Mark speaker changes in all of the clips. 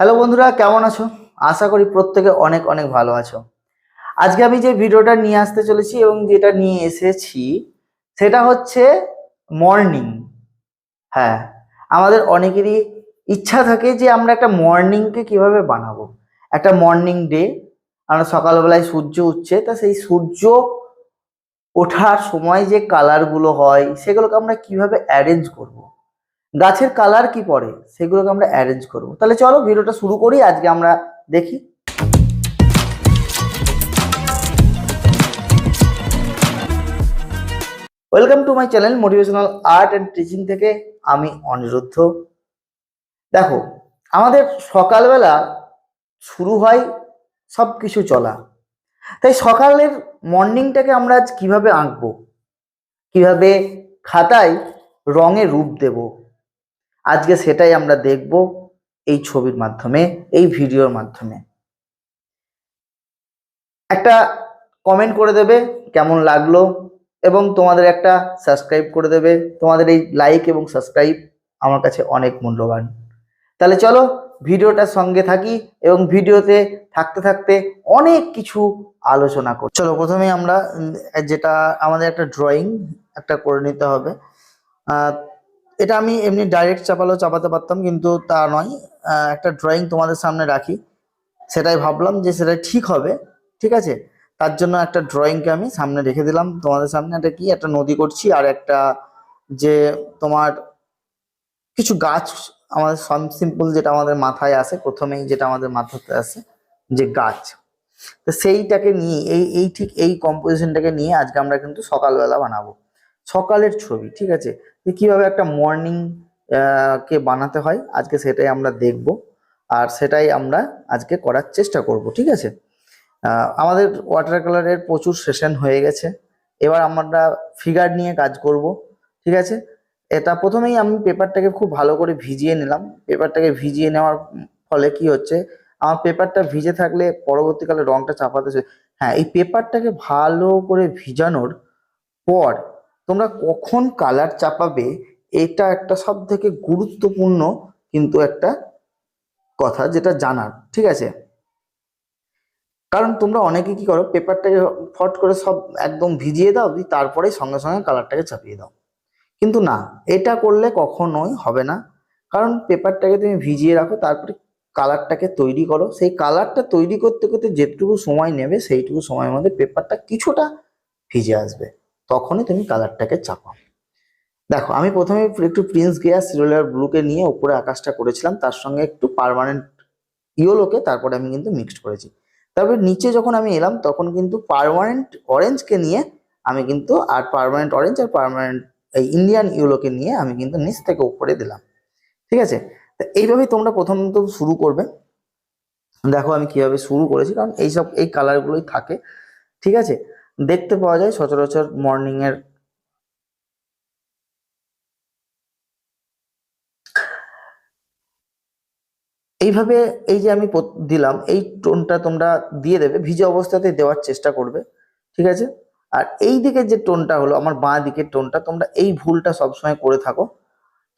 Speaker 1: Hello বন্ধুরা, কেমন আছো? আশা করি প্রত্যেকে অনেক অনেক ভালো আছো। আজকে আমি যে ভিডিওটা নিয়ে আসতে চলেছি এবং যেটা নিয়ে এসেছি, সেটা হচ্ছে মর্নিং হ্যাঁ আমাদের অনেকেরই ইচ্ছা থাকে যে আমরা একটা মর্নিংকে কীভাবে বানাবো। একটা মর্নিং ডে আমরা সকালবেলায় সূর্য উঠছে, তা সেই সূর্য ওঠার সময় যে কালারগুলো হয়, সেগুলোকে আমরা কীভাবে অ্যারেঞ্জ করব। গাছের কালার কি পড়ে, সেগুলোকে আমরা অ্যারেঞ্জ করব। তাহলে চলো ভিডিওটা শুরু করি, আজকে আমরা দেখি। Welcome to my channel motivational art and teaching থেকে আমি অনিরুদ্ধ। দেখো, আমাদের সকালবেলা শুরু হয় সব কিছু চলা। তাই সকালের মর্নিংটাকে আমরা আজ কীভাবে আঁকবো? কীভাবে খাতায় রঙে রূপ দেব? আজকে সেটাই আমরা দেখব এই ছবির মাধ্যমে, এই ভিডিওর মাধ্যমে। একটা কমেন্ট করে দেবে কেমন লাগল এবং তোমাদের একটা সাবস্ক্রাইব করে দেবে। তোমাদের এই লাইক এবং সাবস্ক্রাইব আমার কাছে অনেক মূল্যবান। তাহলে চলো ভিডিওটার সঙ্গে থাকি এবং ভিডিওতে থাকতে থাকতে অনেক কিছু আলোচনা করি। চলো প্রথমে আমরা যেটা আমাদের একটা ড্রয়িং একটা করে নিতে হবে। এটা আমি এমনি ডাইরেক্ট চাপালেও চাপাতে পারতাম, কিন্তু তা নয়। একটা ড্রয়িং তোমাদের সামনে রাখি। সেটাই ভাবলাম যে সেটাই ঠিক হবে, ঠিক আছে? তার জন্য একটা ড্রয়িংকে আমি সামনে রেখে দিলাম তোমাদের সামনে। একটা কি? একটা নদী করছি আর একটা যে তোমার কিছু গাছ আমাদের সিম্পল যেটা আমাদের মাথায় আসে, প্রথমেই যেটা আমাদের মাথাতে আসে, যে গাছ। তো সেইটাকে নিয়ে, এই এই ঠিক এই কম্পোজিশনটাকে নিয়ে আজকে আমরা কিন্তু সকালবেলা বানাবো। সকালের ছবি, ঠিক আছে? যে কীভাবে একটা মর্নিং কে বানাতে হয়, আজকে সেটাই আমরা দেখব। আর সেটাই আমরা আজকে করার চেষ্টা করব, ঠিক আছে? আমাদের ওয়াটার কালারের প্রচুর সেশন হয়ে গেছে। এবার আমরা ফিগার নিয়ে কাজ করব, ঠিক আছে? এটা প্রথমেই আমি পেপারটাকে খুব ভালো করে ভিজিয়ে নিলাম। পেপারটাকে ভিজিয়ে নেওয়ার ফলে কি হচ্ছে, আমার পেপারটা ভিজে থাকলে পরবর্তীকালে রংটা চাপাতে হ্যাঁ এই পেপারটাকে ভালো করে ভিজানোর পর তোমরা কখন কালার চাপাবে এটা একটা সব থেকে গুরুত্বপূর্ণ কিন্তু একটা কথা যেটা জানার, ঠিক আছে? কারণ তোমরা অনেকে কি করো পেপারটাকে ফট করে সব একদম ভিজিয়ে দাও, দিয়ে তারপরে সঙ্গে সঙ্গে কালারটাকে চাপিয়ে দাও। কিন্তু না, এটা করলে কখনোই হবে না। কারণ পেপারটাকে তুমি ভিজিয়ে রাখো, তারপরে কালারটাকে তৈরি করো। সেই কালারটা তৈরি করতে করতে যেটুকু সময় নেবে, সেইটুকু সময়ের মধ্যে পেপারটা কিছুটা ভিজে আসবে। তখনই তুমি কালারটাকে চাপাও। দেখো, আমি প্রথমে একটু প্রিন্স গিয়ার সিরোলার ব্লুকে নিয়ে উপরে আকাশটা করেছিলাম, তার সঙ্গে একটু পারমানেন্ট ইয়োলোকে, তারপরে আমি কিন্তু মিক্সড করেছি। তারপরে নিচে যখন আমি এলাম, তখন কিন্তু পারমানেন্ট অরেঞ্জকে নিয়ে আমি কিন্তু, আর পারমানেন্ট অরেঞ্জ আর পারমানেন্ট এই ইন্ডিয়ান ইউলোকে নিয়ে আমি কিন্তু নিচ থেকে উপরে দিলাম। ঠিক আছে? তো এইভাবেই তোমরা প্রথমত শুরু করবে। দেখো আমি কীভাবে শুরু করেছি, কারণ এইসব, এই কালারগুলোই থাকে। ঠিক আছে? দেখতে পাওয়া যায় সচরাচর মর্নিং এর। এইভাবে এই যে আমি দিলাম, এই টোনটা তোমরা দিয়ে দেবে, ভিজে অবস্থাতে দেওয়ার চেষ্টা করবে, ঠিক আছে? আর এই দিকে যে টোনটা হলো, আমার বাঁ দিকের টোনটা, তোমরা এই ভুলটা সবসময় করে থাকো,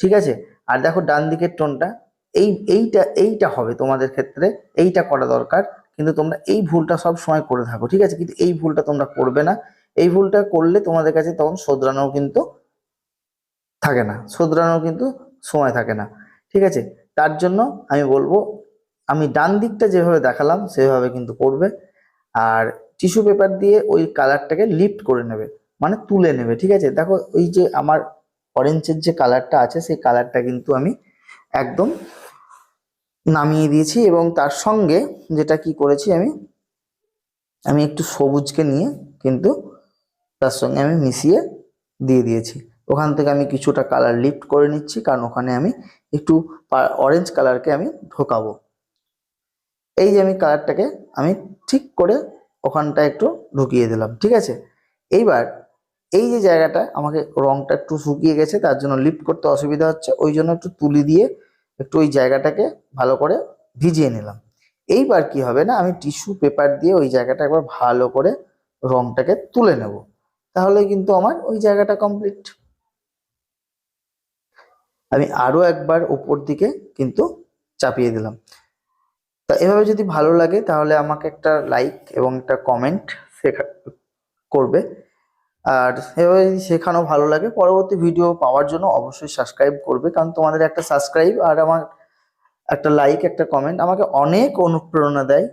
Speaker 1: ঠিক আছে? আর দেখো ডান দিকের টোনটা, এই, এইটা এইটা হবে তোমাদের ক্ষেত্রে, এইটা করা দরকার কিন্তু তোমরা এই ভুলটা সব সময় করে থাকো, ঠিক আছে? কিন্তু এই ভুলটা তোমরা করবে না। এই ভুলটা করলে তোমাদের কাছে তখন শোধরানো কিন্তু থাকে না শোধরানো কিন্তু সময় থাকে না, ঠিক আছে? তার জন্য আমি বলব, আমি ডান দিকটা যেভাবে দেখালাম, সেভাবে কিন্তু করবে। আর টিস্যু পেপার দিয়ে ওই কালারটাকে লিফট করে নেবে মানে তুলে নেবে, ঠিক আছে? দেখো, ওই যে আমার অরেঞ্জের যে কালারটা আছে, সেই কালারটা কিন্তু আমি একদম নামিয়ে দিয়েছি এবং তার সঙ্গে যেটা কি করেছি আমি আমি একটু সবুজকে নিয়ে কিন্তু তার সঙ্গে আমি মিশিয়ে দিয়ে দিয়েছি। ওখান থেকে আমি কিছুটা কালার লিফট করে নিচ্ছি, কারণ ওখানে আমি একটু অরেঞ্জ কালারকে আমি ঢোকাবো। এই যে আমি কালারটাকে আমি ঠিক করে ওখানটা একটু ঢুকিয়ে দিলাম, ঠিক আছে? এইবার এই যে জায়গাটা আমাকে রংটা একটু শুকিয়ে গেছে, তার জন্য লিফট করতে অসুবিধা হচ্ছে, ওই জন্য একটু তুলি দিয়ে একটু ওই জায়গাটাকে ভালো করে ভিজিয়ে নিলাম। এইবার কি হবে না, আমি টিস্যু পেপার দিয়ে ওই জায়গাটা একবার ভালো করে রংটাকে তুলে নেব। তাহলে কিন্তু আমার ওই জায়গাটা কমপ্লিট আমি আরও একবার উপর দিকে কিন্তু চাপিয়ে দিলাম। তা এভাবে যদি ভালো লাগে তাহলে আমাকে একটা লাইক এবং একটা কমেন্ট শেখা করবে। আর এভাবে শেখানো ভালো লাগে। পরবর্তী ভিডিও পাওয়ার জন্য অবশ্যই সাবস্ক্রাইব করবে, কারণ তোমাদের একটা সাবস্ক্রাইব আর আমার একটা লাইক একটা কমেন্ট আমাকে অনেক অনুপ্রেরণা দেয়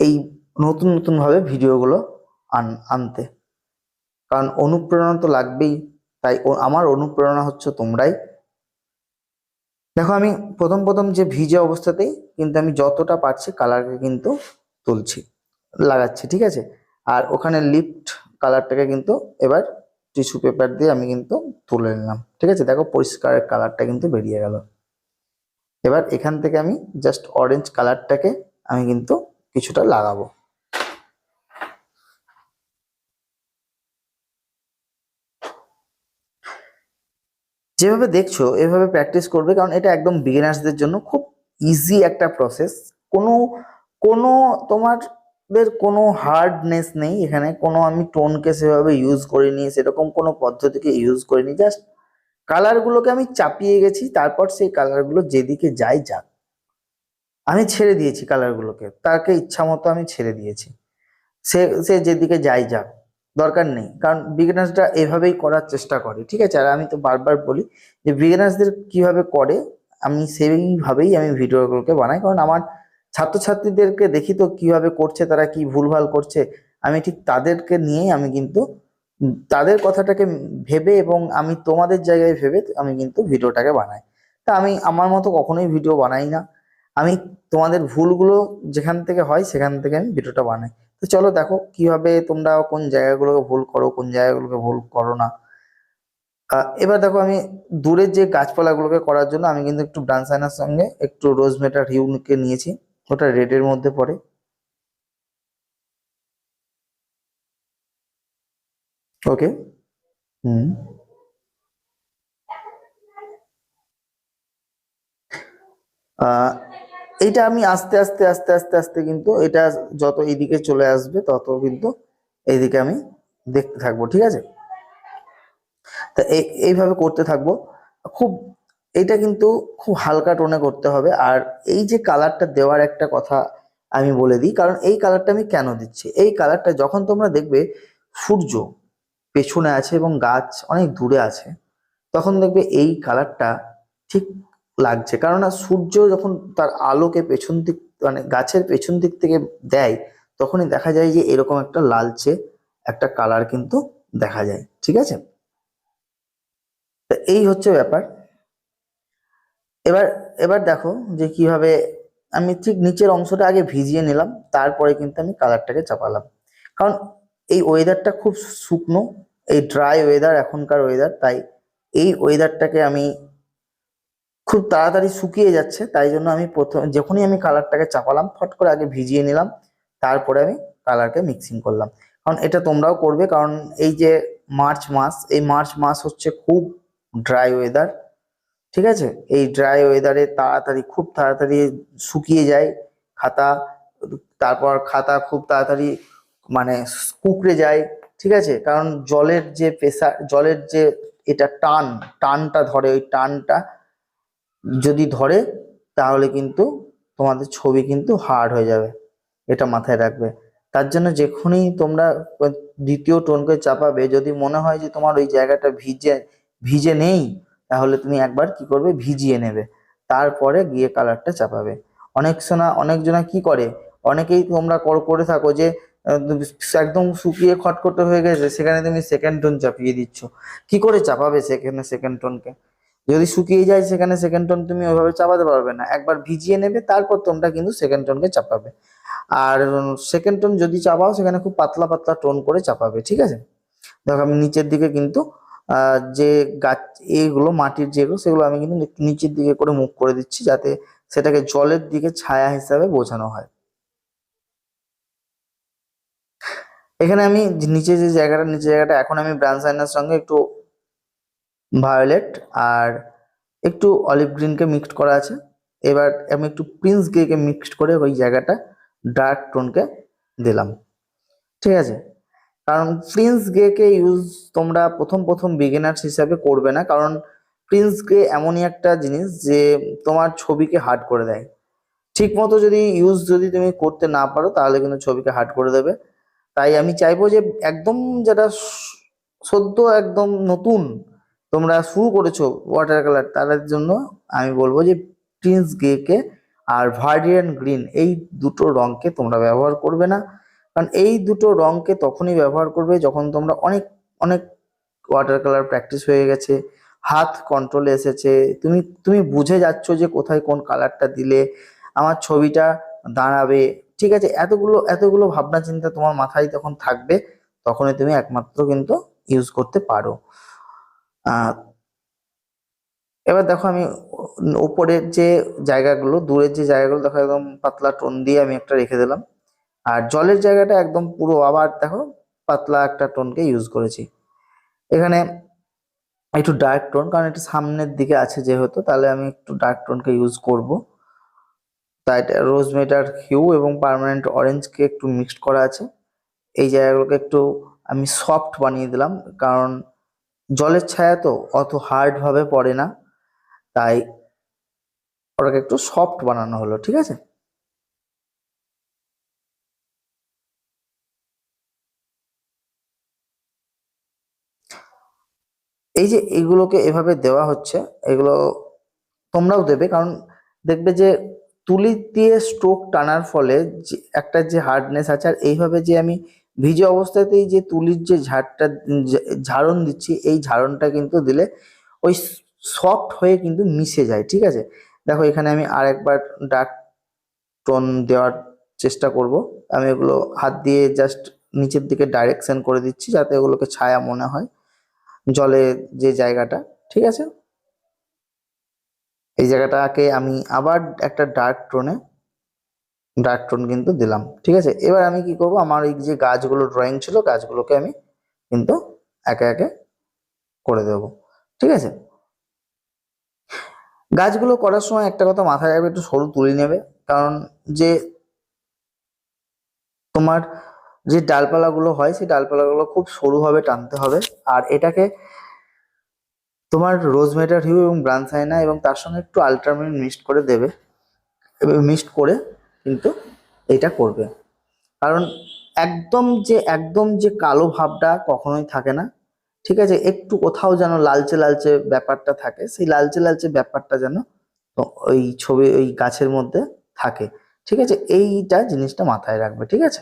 Speaker 1: এই নতুন নতুন ভাবে ভিডিওগুলো আন, আনতে। কারণ অনুপ্রেরণা তো লাগবেই, তাই আমার অনুপ্রেরণা হচ্ছে তোমরাই। দেখো আমি প্রথম প্রথম যে ভিজে অবস্থাতেই কিন্তু আমি যতটা পারছি কালারকে কিন্তু তুলছি, লাগাচ্ছি, ঠিক আছে? আর ওখানে লিফট কালারটাকে কিন্তু এবার টিস্যু পেপার দিয়ে আমি কিন্তু তুলে নিলাম। ঠিক আছে? দেখো পরিষ্কার কালারটা কিন্তু বেরিয়ে গেল। এবার এখান থেকে আমি জাস্ট অরেঞ্জ কালারটাকে আমি কিন্তু কিছুটা লাগাবো। যেভাবে দেখছ, এভাবে প্র্যাকটিস করবে কারণ এটা একদম বিগিনার্সদের জন্য খুব ইজি একটা প্রসেস কোনো কোনো তোমাদের কোনো হার্ডনেস নেই, এখানে কোনো আমি টোনকে সেভাবে ইউজ করিনি, সেরকম কোনো পদ্ধতিকে ইউজ করিনি জাস্ট কালারগুলোকে আমি চাপিয়ে গেছি, তারপর সেই কালারগুলো যেদিকে যাই যাক। আমি ছেড়ে দিয়েছি কালারগুলোকে তাকে ইচ্ছা মতো আমি ছেড়ে দিয়েছি। সে সে যেদিকে যাই যাক, দরকার নেই, কারণ বিগিনার্সরা এভাবেই করার চেষ্টা করে, ঠিক আছে? আর আমি তো বারবার বলি যে বিগিনার্সদের কীভাবে করে, আমি সেইভাবেই আমি ভিডিওগুলোকে বানাই, কারণ আমার ছাত্রছাত্রীদেরকে দেখি তো কীভাবে করছে, তারা কি ভুলভাল করছে, আমি ঠিক তাদেরকে নিয়েই আমি কিন্তু তাদের কথাটাকে ভেবে এবং আমি তোমাদের জায়গায় ভেবে আমি কিন্তু ভিডিওটাকে বানাই। তা আমি আমার মতো কখনোই ভিডিও বানাই না। আমি তোমাদের ভুলগুলো যেখান থেকে হয় সেখান থেকে আমি ভিডিওটা বানাই। তো চলো দেখো কীভাবে তোমরা কোন জায়গাগুলোকে ভুল করো, কোন জায়গাগুলোকে ভুল করো না। এবার দেখো আমি দূরের যে গাছপালাগুলোকে করার জন্য আমি কিন্তু একটু ব্রানসাইনার সঙ্গে একটু রোজমেটার হিউকে নিয়েছি। ওটা রেডের মধ্যে পড়ে। ওকে হুম। এইটা আমি আস্তে আস্তে আস্তে আস্তে আস্তে কিন্তু এটা যত এইদিকে চলে আসবে তত কিন্তু এইদিকে আমি দেখতে থাকব, ঠিক আছে? তা এই- এইভাবে করতে থাকব। খুব এটা কিন্তু খুব হালকা টোনে করতে হবে। আর এই যে কালারটা দেওয়ার একটা কথা আমি বলে দিই, কারণ এই কালারটা আমি কেন দিচ্ছি? এই কালারটা যখন তোমরা দেখবে সূর্য পেছনে আছে এবং গাছ অনেক দূরে আছে, তখন দেখবে এই কালারটা ঠিক লাগছে। কারণ সূর্য যখন তার আলোকে পেছন দিক মানে গাছের পেছন দিক থেকে দেয়, তখনই দেখা যায় যে এরকম একটা লালচে একটা কালার কিন্তু দেখা যায়। ঠিক আছে? তা এই হচ্ছে ব্যাপার। এবার এবার দেখো যে কীভাবে আমি ঠিক নিচের অংশটা আগে ভিজিয়ে নিলাম, তারপরে কিন্তু আমি কালারটাকে চাপালাম। কারণ এই ওয়েদারটা খুব শুকনো, এই ড্রাই ওয়েদার, এখনকার ওয়েদার, তাই এই ওয়েদারটাকে আমি খুব তাড়াতাড়ি শুকিয়ে যাচ্ছে, তাই জন্য আমি প্রথম, যখনই আমি কালারটাকে চাপালাম, ফট করে আগে ভিজিয়ে নিলাম, তারপরে আমি কালারকে মিক্সিং করলাম। কারণ এটা তোমরাও করবে, কারণ এই যে মার্চ মাস, এই মার্চ মাস হচ্ছে খুব ড্রাই ওয়েদার ঠিক আছে? এই ড্রাই ওয়েদারে তাড়াতাড়ি, খুব তাড়াতাড়ি শুকিয়ে যায় খাতা, তারপর খাতা খুব তাড়াতাড়ি মানে কুকড়ে যায়, ঠিক আছে? কারণ জলের যে প্রেসার জলের যে এটা টান, টানটা ধরে, ওই টানটা যদি ধরে, তাহলে কিন্তু তোমাদের ছবি কিন্তু হার্ড হয়ে যাবে। এটা মাথায় রাখবে। তার জন্য যখনই তোমরা দ্বিতীয় টোনকে চাপাবে, যদি মনে হয় যে তোমার ওই জায়গাটা ভিজে ভিজে নেই তাহলে তুমি একবার কি করবে? ভিজিয়ে নেবে। তারপরে গিয়ে কালারটা চাপাবে। অনেক সোনা অনেকজনা কি করে? অনেকেই তোমরা কর- থাকো যে একদম শুকিয়ে খটখটে হয়ে গেছে, সেখানে তুমি সেকেন্ড টোন চাপিয়ে দিচ্ছ। কি করে চাপাবে সেখানে সেকেন্ড টোনকে যদি শুকিয়ে যায় সেখানে সেকেন্ড টোন তুমি ওইভাবে চাপাতে পারবে না। একবার ভিজিয়ে নেবে, তারপর তোমরা কিন্তু সেকেন্ড টোনকে চাপাবে। আর সেকেন্ড টোন যদি চাপাও, সেখানে খুব পাতলা পাতলা টোন করে চাপাবে, ঠিক আছে? দেখো আমি নিচের দিকে কিন্তু যে গাছ এইগুলো মাটির যেগুলো, সেগুলো আমি কিন্তু নিচের দিকে করে মুখ করে দিচ্ছি যাতে সেটাকে জলের দিকে ছায়া হিসাবে বোঝানো হয়। এখানে আমি নিচে যে জায়গাটা, নিচে জায়গাটা, এখন আমি ব্রাউন সাইনার সঙ্গে একটু ভায়োলেট আর একটু অলিভ গ্রিনকে মিক্সড করা আছে। এবার আমি একটু প্রিন্স গ্রেকে মিক্সড করে ওই জায়গাটা ডার্ক টোনকে দিলাম। ঠিক আছে? কারণ প্রিন্স গ্রেকে ইউজ তোমরা প্রথম প্রথম বিগিনার্স হিসাবে করবে না। কারণ প্রিন্স গ্রে এমনই একটা জিনিস যে তোমার ছবিকে হার্ড করে দেয়। ঠিক মতো যদি ইউজ যদি তুমি করতে না পারো, তাহলে কিন্তু ছবিকে হার্ড করে দেবে। তাই আমি চাইব যে একদম যেটা সদ্য একদম নতুন তোমরা শুরু করেছ ওয়াটার কালার তাদের জন্য আমি বলব যে প্রিন্স গেকে আর ভার্ডিয়ান গ্রিন এই দুটো রঙকে তোমরা ব্যবহার করবে না। কারণ এই দুটো রঙকে তখনই ব্যবহার করবে যখন তোমরা অনেক অনেক ওয়াটার কালার প্র্যাকটিস হয়ে গেছে, হাত কন্ট্রোলে এসেছে, তুমি তুমি বুঝে যাচ্ছ যে কোথায় কোন কালারটা দিলে, আমার ছবিটা দাঁড়াবে, ঠিক আছে? এতগুলো এতগুলো ভাবনা চিন্তা তোমার মাথায় তখন থাকবে, তখনই তুমি একমাত্র কিন্তু ইউজ করতে পারো। এবার দেখো আমি উপরের যে জায়গাগুলো, দূরের যে জায়গাগুলো, দেখো একদম পাতলা টোন দিয়ে আমি একটা রেখে দিলাম। আর জলের জায়গাটা একদম পুরো আবার দেখো পাতলা একটা টোনকে ইউজ করেছি। এখানে একটু ডার্ক টোন কারণ এটা সামনের দিকে আছে যেহেতু, তাহলে আমি একটু ডার্ক টোনকে ইউজ করব। তাই রোজ মেটার হিউ এবং পার্মানেন্ট অরেঞ্জকে একটু মিক্সড করা আছে। এই জায়গাগুলোকে একটু আমি সফট বানিয়ে দিলাম, কারণ জলের ছায়া তো অত হার্ডভাবে পড়ে না, তাই ওটাকে একটু সফট বানানো হলো, ঠিক আছে? এই যে এগুলোকে এভাবে দেওয়া হচ্ছে, এগুলো তোমরাও দেবে, কারণ দেখবে যে তুলি দিয়ে স্ট্রোক টানার ফলে যে একটা যে হার্ডনেস আছে, আর এইভাবে যে আমি ভিজে অবস্থাতেই যে তুলির যে ঝাড়টা ঝাড়ন দিচ্ছি, এই ঝাড়নটা কিন্তু দিলে ওই সফট হয়ে কিন্তু মিশে যায়, ঠিক আছে? দেখো, এখানে আমি আরেকবার ডাক টোন দেওয়ার চেষ্টা করব। আমি এগুলো হাত দিয়ে জাস্ট নিচের দিকে ডাইরেকশন করে দিচ্ছি, যাতে এগুলোকে ছায়া মনে হয়। জলের যে জায়গাটা, ঠিক আছে? এই জায়গাটাকে আমি আবার একটা ডার্ক টোনে ডার্ক টোন কিন্তু দিলাম, ঠিক আছে? এবার আমি কি করব? আমার এই যে গাছগুলো ড্রয়িং ছিল, গাছগুলোকে আমি কিন্তু একে একে করে দেব, ঠিক আছে? গাছগুলো করার সময় একটা কথা মাথায় রাখবে, একটু সরু তুলি নেবে, কারণ যে তোমার যে ডালপালাগুলো হয়, সেই ডালপালাগুলো খুব সরুভাবে টানতে হবে। আর এটাকে তোমার রোজমেটার হিউ এবং ব্রানসাইনা এবং তার সঙ্গে একটু আলট্রামিন মিক্সড করে দেবে। মিক্সড করে কিন্তু এটা করবে। কারণ একদম যে একদম যে কালো ভাবটা কখনোই থাকে না। ঠিক আছে, একটু কোথাও যেন লালচে লালচে ব্যাপারটা থাকে, সেই লালচে লালচে ব্যাপারটা যেন ওই ছবি, ওই গাছের মধ্যে থাকে। ঠিক আছে, এইটা জিনিসটা মাথায় রাখবে, ঠিক আছে?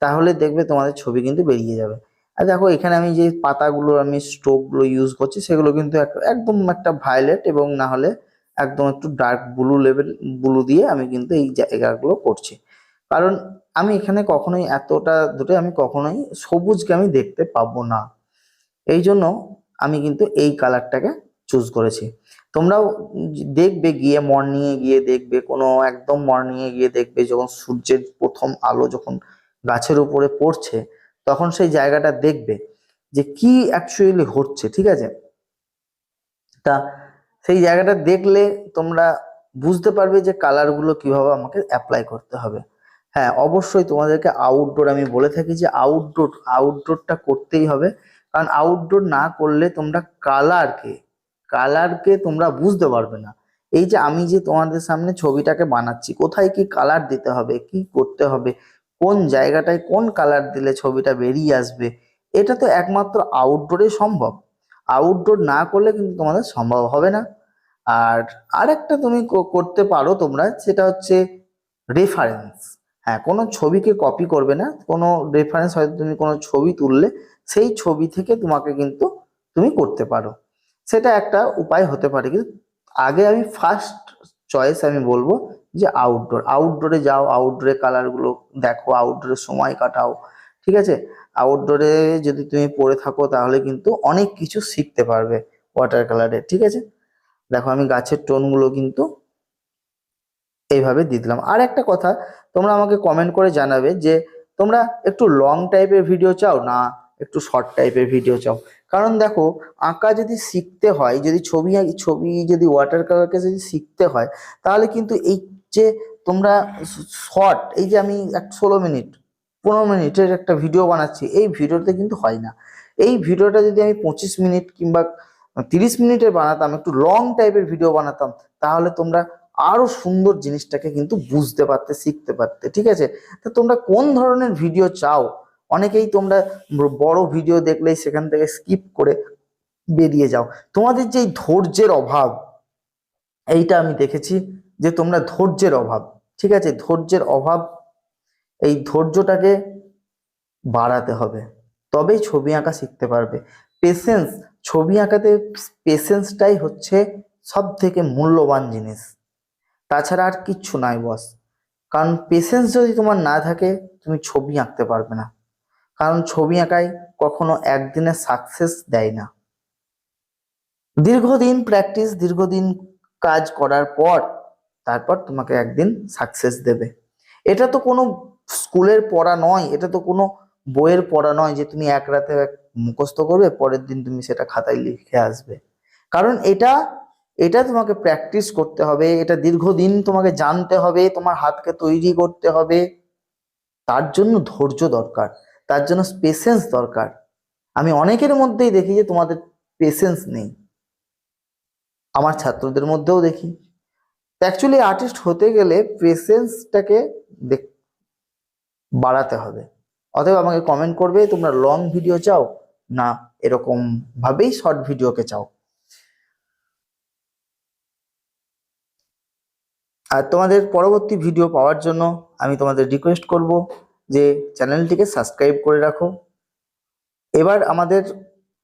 Speaker 1: তাহলে দেখবে তোমাদের ছবি কিন্তু বেরিয়ে যাবে। আর দেখো, এখানে আমি যে পাতাগুলো, আমি স্ট্রোকগুলো ইউজ করছি, সেগুলো কিন্তু এক- একদম একটা ভায়োলেট এবং না হলে একদম একটু ডার্ক ব্লু লেভেল ব্লু দিয়ে আমি কিন্তু এই জায়গাগুলো করছি। কারণ আমি এখানে কখনোই এতটা দূরে আমি কখনোই সবুজকে আমি দেখতে পাবো না। এই জন্য আমি কিন্তু এই কালারটাকে চুজ করেছি। তোমরাও দেখবে গিয়ে মর্নিংয়ে গিয়ে দেখবে, কোনো একদম মর্নিংয়ে গিয়ে দেখবে, যখন সূর্যের প্রথম আলো যখন গাছের উপরে পড়ছে, তখন সেই জায়গাটা দেখবে যে কি অ্যাকচুয়ালি হচ্ছে, ঠিক আছে? তা সেই জায়গাটা দেখলে তোমরা বুঝতে পারবে যে কালারগুলো কীভাবে আমাকে অ্যাপ্লাই করতে হবে। হ্যাঁ অবশ্যই তোমাদেরকে আউটডোর আমি বলে থাকি যে আউটডোর আউটডোরটা করতেই হবে। কারণ আউটডোর না করলে তোমরা কালারকে কালারকে তোমরা বুঝতে পারবে না। এই যে আমি যে তোমাদের সামনে ছবিটাকে বানাচ্ছি, কোথায় কি কালার দিতে হবে, কি করতে হবে কোন জায়গাটায় কোন কালার দিলে ছবিটা বেরিয়ে আসবে, এটা তো একমাত্র আউটডোরে সম্ভব। আউটডোর না করলে কিন্তু তোমাদের সম্ভব হবে না। আর আরেকটা তুমি করতে পারো তোমরা, সেটা হচ্ছে রেফারেন্স হ্যাঁ কোনো ছবিকে কপি করবে না, কোনো রেফারেন্স হয়তো তুমি কোনো ছবি তুললে, সেই ছবি থেকে তোমাকে কিন্তু তুমি করতে পারো। সেটা একটা উপায় হতে পারে। কিন্তু আগে আমি ফার্স্ট চয়েস আমি বলব যে আউটডোর আউটডোরে যাও আউটডোরে কালারগুলো দেখো আউটডোরে সময় কাটাও, ঠিক আছে? আউটডোরে যদি তুমি পড়ে থাকো তাহলে কিন্তু অনেক কিছু শিখতে পারবে ওয়াটার কালারে ঠিক আছে? দেখো আমি গাছের টোনগুলো কিন্তু এইভাবে দিয়ে দিলাম। আর একটা কথা, তোমরা আমাকে কমেন্ট করে জানাবে যে তোমরা একটু লং টাইপের ভিডিও চাও না একটু শর্ট টাইপের ভিডিও চাও? কারণ দেখো, আঁকা যদি শিখতে হয়, যদি ছবি ছবি যদি ওয়াটার কালারকে যদি শিখতে হয়, তাহলে কিন্তু এই যে তোমরা শর্ট, এই যে আমি এক ষোলো মিনিট, পনেরো মিনিটের একটা ভিডিও বানাচ্ছি, এই ভিডিওতে কিন্তু হয় না। এই ভিডিওটা যদি আমি পঁচিশ মিনিট কিংবা তিরিশ মিনিটের বানাতাম, একটু লং টাইপের ভিডিও বানাতাম, তাহলে তোমরা আরও সুন্দর জিনিসটাকে কিন্তু বুঝতে পারতে, শিখতে পারতে, ঠিক আছে? তা তোমরা কোন ধরনের ভিডিও চাও? অনেকেই তোমরা বড় ভিডিও দেখলেই সেখান থেকে স্কিপ করে বেরিয়ে যাও। তোমাদের যে ধৈর্যের অভাব, এইটা আমি দেখেছি। যে তোমরা ধৈর্যের অভাব, ঠিক আছে? ধৈর্যের অভাব, এই ধৈর্যটাকে বাড়াতে হবে। তবেই ছবি আঁকা শিখতে পারবে। পেশেন্স ছবি আঁকাতে পেশেন্সটাই হচ্ছে সব থেকে মূল্যবান জিনিস। তাছাড়া আর কিচ্ছু নাই বস কারণ পেশেন্স যদি তোমার না থাকে, তুমি ছবি আঁকতে পারবে না। কারণ ছবি আঁকায় কখনো একদিনে সাকসেস দেয় না। দীর্ঘদিন প্র্যাকটিস দীর্ঘদিন কাজ করার পর তারপর তোমাকে একদিন সাকসেস দেবে। এটা তো কোনো স্কুলের পড়া নয়, এটা তো কোনো বইয়ের পড়া নয় যে তুমি এক রাতে মুখস্থ করবে, পরের দিন তুমি সেটা খাতায় লিখে আসবে। কারণ এটা এটা তোমাকে প্র্যাকটিস করতে হবে, এটা দীর্ঘদিন তোমাকে জানতে হবে, তোমার হাতকে তৈরি করতে হবে। তার জন্য ধৈর্য দরকার, তার জন্য পেশেন্স দরকার। আমি অনেকের মধ্যেই দেখি যে তোমাদের পেশেন্স নেই। আমার ছাত্রদের মধ্যেও দেখি। অ্যাকচুয়ালি আর্টিস্ট হতে গেলে পেশেন্সটাকে বাড়াতে হবে। অতএব আমাকে কমেন্ট করবে, তোমরা লং ভিডিও চাও? না, এরকম ভাবেই শর্ট ভিডিওকে চাও। আর তোমাদের পরবর্তী ভিডিও পাওয়ার জন্য আমি তোমাদের রিকোয়েস্ট করব যে চ্যানেলটিকে সাবস্ক্রাইব করে রাখো। এবার আমাদের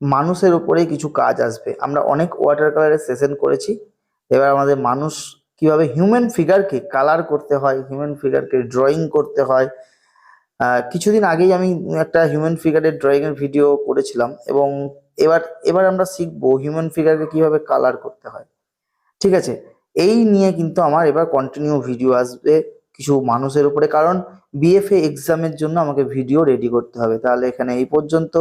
Speaker 1: মানুষের উপরেই কিছু কাজ আসবে। আমরা অনেক ওয়াটার কালারের সেশন করেছি। এবার আমাদের মানুষ কীভাবে হিউম্যান ফিগারকে কালার করতে হয় হিউম্যান ফিগারকে ড্রয়িং করতে হয়। কিছুদিন আগেই আমি একটা হিউম্যান ফিগারের ড্রয়িং এর ভিডিও করেছিলাম এবং এবার এবার আমরা শিখব হিউম্যান ফিগারকে কীভাবে কালার করতে হয়। ঠিক আছে? এই নিয়ে কিন্তু আমার এবার কন্টিনিউ ভিডিও আসবে কিছু মানুষের উপরে, কারণ বিএফএ এক্সামের জন্য আমাকে ভিডিও রেডি করতে হবে। তাহলে এখানে এই পর্যন্ত।